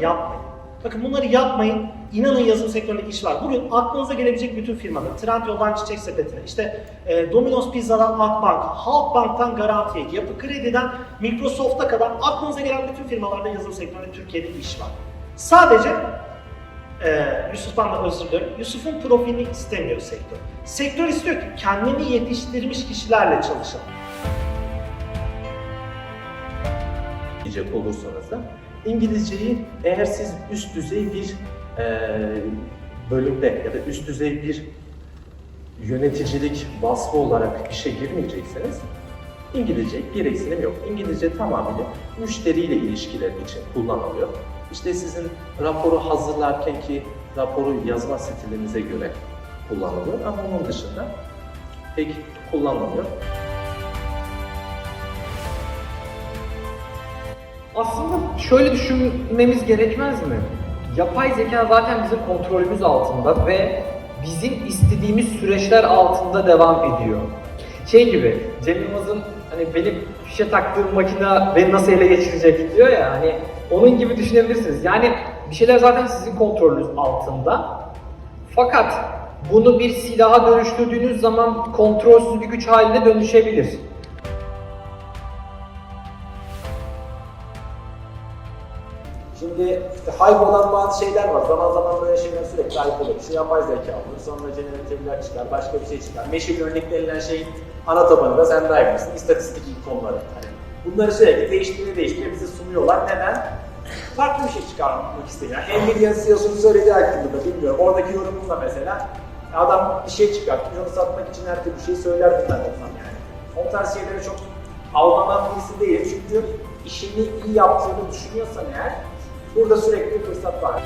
yapmayın. Bakın bunları yapmayın. İnanın yazılım sektöründe iş var. Bugün aklınıza gelebilecek bütün firmalar, Trendyol'dan Çiçek Sepeti'ne, işte e, Domino's Pizza'dan Akbank, Halkbank'tan Garantiye, Yapı Kredi'den Microsoft'a kadar aklınıza gelen bütün firmalarda yazılım sektöründe Türkiye'de iş var. Sadece e, Yusuf'tan da özür dilerim. Yusuf'un profilini istemiyor sektör. Sektör istiyor ki kendini yetiştirmiş kişilerle çalışalım. diyecek olursanız da İngilizceyi eğer siz üst düzey bir e, bölümde ya da üst düzey bir yöneticilik vasfı olarak işe girmeyecekseniz İngilizce gereksinim yok. İngilizce tamamıyla müşteriyle ilişkiler için kullanılıyor. İşte sizin raporu hazırlarken ki raporu yazma stilinize göre kullanılıyor ama onun dışında pek kullanılmıyor. Aslında şöyle düşünmemiz gerekmez mi? Yapay zeka zaten bizim kontrolümüz altında ve bizim istediğimiz süreçler altında devam ediyor. Şey gibi, Cem Yılmaz'ın hani benim fişe taktığım makine beni nasıl ele geçirecek diyor ya hani onun gibi düşünebilirsiniz. Yani bir şeyler zaten sizin kontrolünüz altında. Fakat bunu bir silaha dönüştürdüğünüz zaman kontrolsüz bir güç haline dönüşebilir. Şimdi işte hype olan bazı şeyler var. Zaman zaman böyle şeyler sürekli hype oluyor. Şu yapay zeka olur, sonra jeneratörler çıkar, başka bir şey çıkar. Meşhur örnek denilen şeyin ana tabanı da sen daha. İstatistik konuları. Hani bunları sürekli değiştire değiştire bize sunuyorlar. Neden? Farklı bir şey çıkarmak istiyor. Yani Nvidia CEO'sunun söylediği hakkında da bilmiyorum. Oradaki yorumunda mesela adam bir şey çıkartmış, onu satmak için her türlü şey söyler bunlar olsam yani. O tarz şeyleri çok avlanan birisi değilim çünkü işini iyi yaptığını düşünüyorsan eğer burada sürekli bir fırsat var.